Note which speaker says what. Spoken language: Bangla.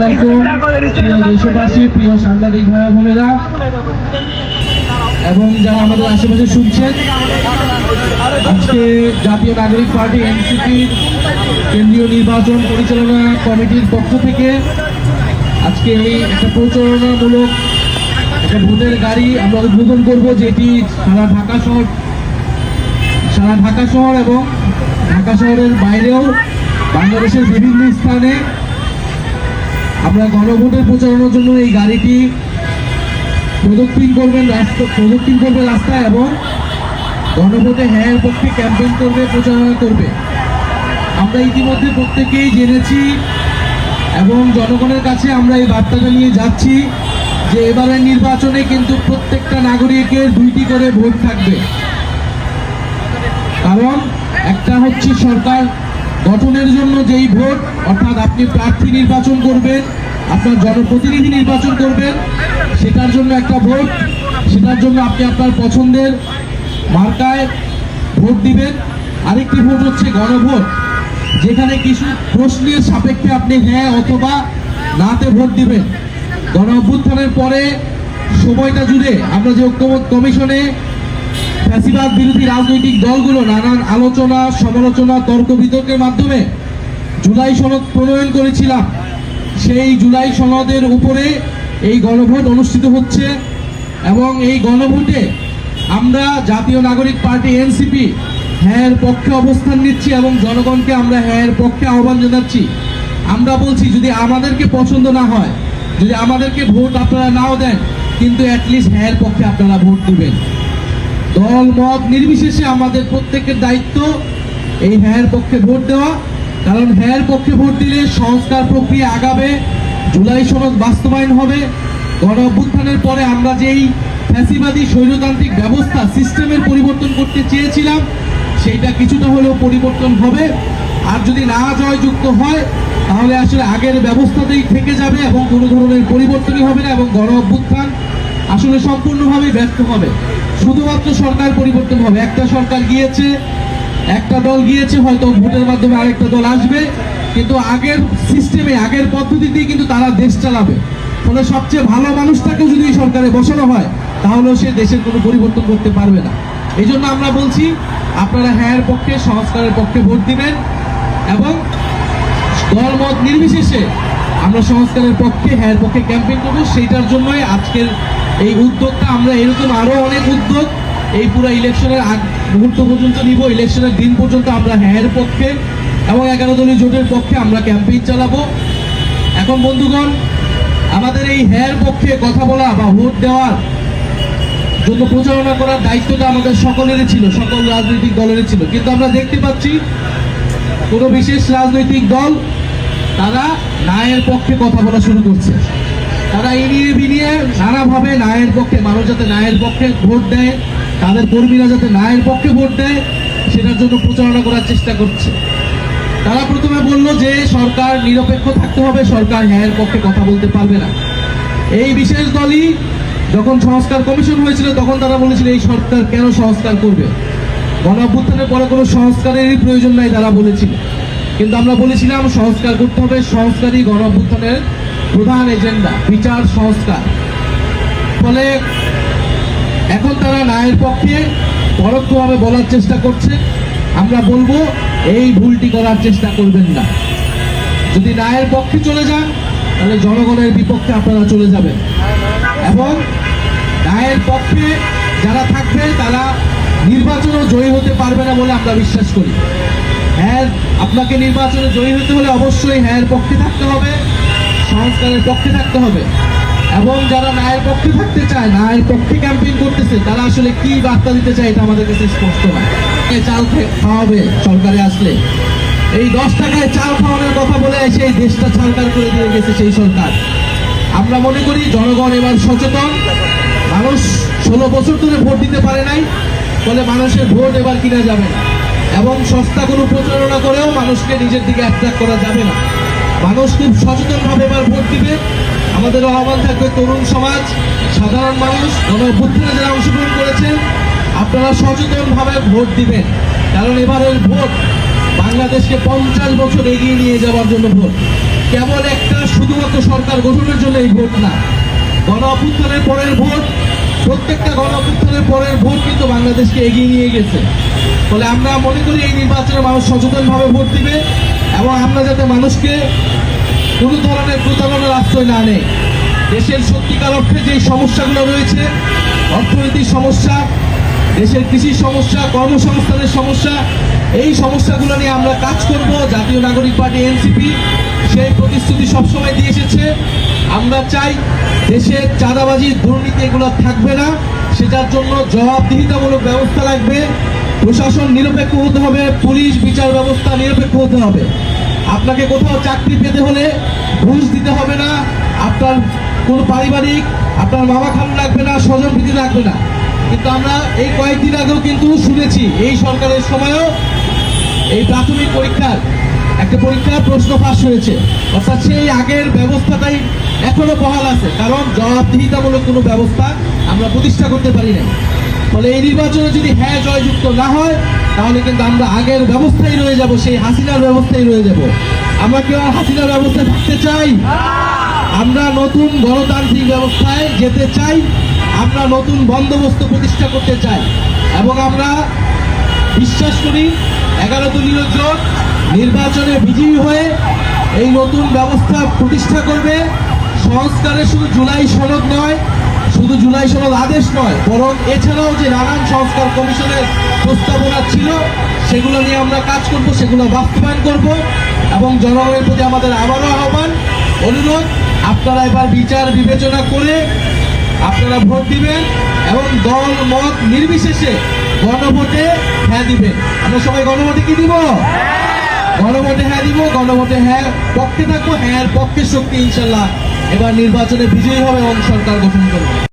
Speaker 1: আলাইকুম। প্রিয় প্রিয় এবং যারা আমাদের আশেপাশে শুনছেন, আজকে জাতীয় নাগরিক পার্টি কেন্দ্রীয় নির্বাচন পরিচালনা কমিটির পক্ষ থেকে আজকে এই একটা প্রচারণামূলক একটা ভোটের গাড়ি আমরা উদ্বোধন করব, যেটি সারা ঢাকা শহর, সারা ঢাকা শহর এবং ঢাকা শহরের বাইরেও বাংলাদেশের বিভিন্ন স্থানে আমরা গণভোটের প্রচারণার জন্য এই গাড়িটি প্রদক্ষিণ করবেন রাস্তা, প্রদক্ষিণ করবে রাস্তায় এবং গণভোটে হ্যাঁ পক্ষে ক্যাম্পেইন করবে, প্রচারণা করবে। আমরা ইতিমধ্যে প্রত্যেকেই জেনেছি এবং জনগণের কাছে আমরা এই বার্তাটা নিয়ে যাচ্ছি যে এবারের নির্বাচনে কিন্তু প্রত্যেকটা নাগরিকের দুইটি করে ভোট থাকবে। কারণ একটা হচ্ছে সরকার গঠনের জন্য যেই ভোট, অর্থাৎ আপনি প্রার্থী নির্বাচন করবেন, আপনার জনপ্রতিনিধি নির্বাচন করবেন, সেটার জন্য একটা ভোট, সেটার জন্য আপনি আপনার পছন্দের মার্কায় ভোট দিবেন। আরেকটি ভোট হচ্ছে গণভোট, যেখানে কিছু প্রশ্নের সাপেক্ষে আপনি হ্যাঁ অথবা নাতে ভোট দিবেন। গণ অভ্যুত্থানের পরে সময়টা জুড়ে আমরা যে ঐক্যমত কমিশনে ফ্যাসিবাদ বিরোধী রাজনৈতিক দলগুলো নানান আলোচনা, সমালোচনা, তর্ক বিতর্কের মাধ্যমে জুলাই সনদ প্রণয়ন করেছিলাম। সেই জুলাই সনদের উপরে এই গণভোট অনুষ্ঠিত হচ্ছে এবং এই গণভোটে আমরা জাতীয় নাগরিক পার্টি এনসিপি হ্যাঁ পক্ষে অবস্থান নিচ্ছি এবং জনগণকে আমরা হ্যাঁ পক্ষে আহ্বান জানাচ্ছি। আমরা বলছি, যদি আমাদেরকে পছন্দ না হয়, যদি আমাদেরকে ভোট আপনারা নাও দেন, কিন্তু অ্যাটলিস্ট হ্যাঁ পক্ষে আপনারা ভোট দিবেন। দল মত নির্বিশেষে আমাদের প্রত্যেকের দায়িত্ব এই হ্যার পক্ষে ভোট দেওয়া। কারণ হ্যার পক্ষে ভোট দিলে সংস্কার প্রক্রিয়া আগাবে, জুলাই সনদ বাস্তবায়ন হবে। গণ অভ্যুত্থানের পরে আমরা যেই ফ্যাসিবাদী স্বৈরতান্ত্রিক ব্যবস্থা, সিস্টেমের পরিবর্তন করতে চেয়েছিলাম, সেইটা কিছুটা হলেও পরিবর্তন হবে। আর যদি না জয়যুক্ত হয়, তাহলে আসলে আগের ব্যবস্থাতেই থেকে যাবে এবং কোনো ধরনের পরিবর্তনই হবে না এবং গণ অভ্যুত্থান আসলে সম্পূর্ণভাবে ব্যর্থ হবে। শুধুমাত্র সরকার পরিবর্তন হবে। একটা সরকার গিয়েছে, একটা দল গিয়েছে, হয়তো ভোটের মাধ্যমে আরেকটা দল আসবে, কিন্তু আগের সিস্টেমে আগের পদ্ধতিতেই কিন্তু তারা দেশ চালাবে। ফলে সবচেয়ে ভালো মানুষটাকে যদি সরকারে বসানো হয়, তাহলেও সে দেশের কোনো পরিবর্তন করতে পারবে না। এই জন্য আমরা বলছি, আপনারা হ্যাঁ পক্ষে, সংস্কারের পক্ষে ভোট দিবেন এবং দল মত নির্বিশেষে আমরা সংস্কারের পক্ষে হ্যাঁ পক্ষে ক্যাম্পেইন করব। সেইটার জন্যই আজকের এই উদ্যোগটা আমরা এরকম আরও অনেক উদ্যোগ এই পুরো ইলেকশনের আগ মুহূর্ত পর্যন্ত নিব, ইলেকশনের দিন পর্যন্ত আমরা হ্যাঁ পক্ষে এবং এগারো দলীয় জোটের পক্ষে আমরা ক্যাম্পেইন চালাবো। এখন বন্ধুগণ, আমাদের এই হ্যাঁ পক্ষে কথা বলা বা ভোট দেওয়ার জন্য প্রচারণা করার দায়িত্বটা আমাদের সকলেরই ছিল, সকল রাজনৈতিক দলেরই ছিল। কিন্তু আমরা দেখতে পাচ্ছি কোনো বিশেষ রাজনৈতিক দল তারা ন্যায়ের পক্ষে কথা বলা শুরু করছে। তারা ইনিয়ে বিনিয়ে নানাভাবে নায়ের পক্ষে, মানুষ যাতে নায়ের পক্ষে ভোট দেয়, তাদের কর্মীরা যাতে নায়ের পক্ষে ভোট দেয়, সেটার জন্য প্রচারণা করার চেষ্টা করছে। তারা প্রথমে বলল যে সরকার নিরপেক্ষ থাকতে হবে, সরকার ন্যায়ের পক্ষে কথা বলতে পারবে না। এই বিশেষ দলই যখন সংস্কার কমিশন হয়েছিল, তখন তারা বলেছিল এই সরকার কেন সংস্কার করবে? গণ অভ্যুত্থানের পরে কোনো সংস্কারেরই প্রয়োজন নাই, তারা বলেছিল। কিন্তু আমরা বলেছিলাম, সংস্কার করতে হবে, সংস্কারই গণ অভ্যুত্থানের প্রধান এজেন্ডা, বিচার সংস্কার। ফলে এখন তারা নায়ের পক্ষে পরোক্ষভাবে বলার চেষ্টা করছে। আমরা বলব, এই ভুলটি করার চেষ্টা করবেন না। যদি ন্যায়ের পক্ষে চলে যান, তাহলে জনগণের বিপক্ষে আপনারা চলে যাবেন। এবং ন্যায়ের পক্ষে যারা থাকবে, তারা নির্বাচনেও জয়ী হতে পারবে না বলে আমরা বিশ্বাস করি। হ্যাঁ আপনাকে নির্বাচনে জয়ী হতে হলে অবশ্যই হ্যাঁ পক্ষে থাকতে হবে। সংস্কারের পক্ষে থাকতে হবে। এবং যারা ন্যায়ের পক্ষে থাকতে চায়, ন্যায়ের পক্ষে ক্যাম্পেইন করতেছে, তারা আসলে কি বার্তা দিতে চায় এটা আমাদের কাছে স্পষ্ট না চাল খাওয়াবে সরকারে আসলে? এই দশ টাকায় চাল খাওয়ানোর কথা বলে এসে এই দেশটা ছাড়কার করে দিয়ে গেছে সেই সরকার। আমরা মনে করি জনগণ এবার সচেতন। মানুষ ষোলো বছর ধরে ভোট দিতে পারে নাই, ফলে মানুষের ভোট এবার কিনা যাবে না। এবং সস্তা কোনো প্রচারণা করেও মানুষকে নিজের দিকে অ্যাট্রাক্ট করা যাবে না। মানুষ খুব সচেতনভাবে এবার ভোট দিবে। আমাদের আহ্বান থাকবে তরুণ সমাজ, সাধারণ মানুষ গণ যারা অংশগ্রহণ করেছেন আপনারা সচেতনভাবে ভোট দিবেন। কারণ এবারের ভোট বাংলাদেশকে পঞ্চাশ বছর এগিয়ে নিয়ে যাওয়ার জন্য ভোট। কেবল একটা শুধুমাত্র সরকার গঠনের জন্য এই ভোট না, গণ অভ্যুত্থানের পরের ভোট, প্রত্যেকটা গণ অভ্যুত্থানের পরের ভোট কিন্তু বাংলাদেশকে এগিয়ে নিয়ে গেছে। ফলে আমরা মনে করি এই নির্বাচনে মানুষ সচেতনভাবে ভোট দিবে। এবং আমরা যাতে মানুষকে কোনো ধরনের প্রতারণার আশ্রয় না নেয় দেশের সত্যিকার অর্থে যে সমস্যাগুলো রয়েছে, অর্থনৈতিক সমস্যা, দেশের কৃষি সমস্যা, কর্মসংস্থানের সমস্যা, এই সমস্যাগুলো নিয়ে আমরা কাজ করব। জাতীয় নাগরিক পার্টি, এনসিপি, সেই প্রতিশ্রুতি সবসময় দিয়ে এসেছে। আমরা চাই দেশের চাঁদাবাজি দুর্নীতি এগুলো থাকবে না। সেটার জন্য জবাবদিহিতামূলক ব্যবস্থা লাগবে। প্রশাসন নিরপেক্ষ হতে হবে, পুলিশ বিচার ব্যবস্থা নিরপেক্ষ হতে হবে। আপনাকে কোথাও চাকরি পেতে হলে ঘুষ দিতে হবে না, আপনার কোনো পারিবারিক, আপনার মামা খালু লাগবে না, স্বজন প্রীতি লাগবে না। কিন্তু আমরা এই কয়েকদিন আগেও কিন্তু শুনেছি, এই সরকারের সময়ও এই প্রাথমিক পরীক্ষার একটা পরীক্ষার প্রশ্ন ফাঁস হয়েছে। অর্থাৎ সেই আগের ব্যবস্থাটাই এখনও বহাল আছে। কারণ জবাবদিহিতামূলক কোনো ব্যবস্থা আমরা প্রতিষ্ঠা করতে পারি না ফলে এই নির্বাচনে যদি হ্যাঁ জয়যুক্ত না হয়, তাহলে কিন্তু আমরা আগের ব্যবস্থায় রয়ে যাব, সেই হাসিনার ব্যবস্থায় রয়ে যাব। আমরা কেউ আর হাসিনার ব্যবস্থায় থাকতে চাই? আমরা নতুন গণতান্ত্রিক ব্যবস্থায় যেতে চাই, আমরা নতুন বন্দোবস্ত প্রতিষ্ঠা করতে চাই, এবং আমরা বিশ্বাস করি এগারো দলীয় জোট নির্বাচনে বিজয়ী হয়ে এই নতুন ব্যবস্থা প্রতিষ্ঠা করবে। সংস্কারের শুধু জুলাই সনদ নয় শুধু জুলাই সনদ আদেশ নয়, বরং এছাড়াও যে নানান সংস্কার কমিশনের প্রস্তাবনা ছিল, সেগুলো নিয়ে আমরা কাজ করব, সেগুলো বাস্তবায়ন করব এবং জনগণের প্রতি আমাদের আবারও আহ্বান, অনুরোধ, আপনারা এবার বিচার বিবেচনা করে আপনারা ভোট দিবেন এবং দল, মত নির্বিশেষে গণভোটে হ্যাঁ দিবেন। আমরা সবাই গণভোটে কি দিব? গণভোটে হ্যাঁ দিব, গণভোটে হ্যাঁ পক্ষে থাকব হ্যাঁ পক্ষের শক্তি ইনশাল্লাহ এবার নির্বাচনে বিজয়ী হবে এবং সরকার গঠন করবে।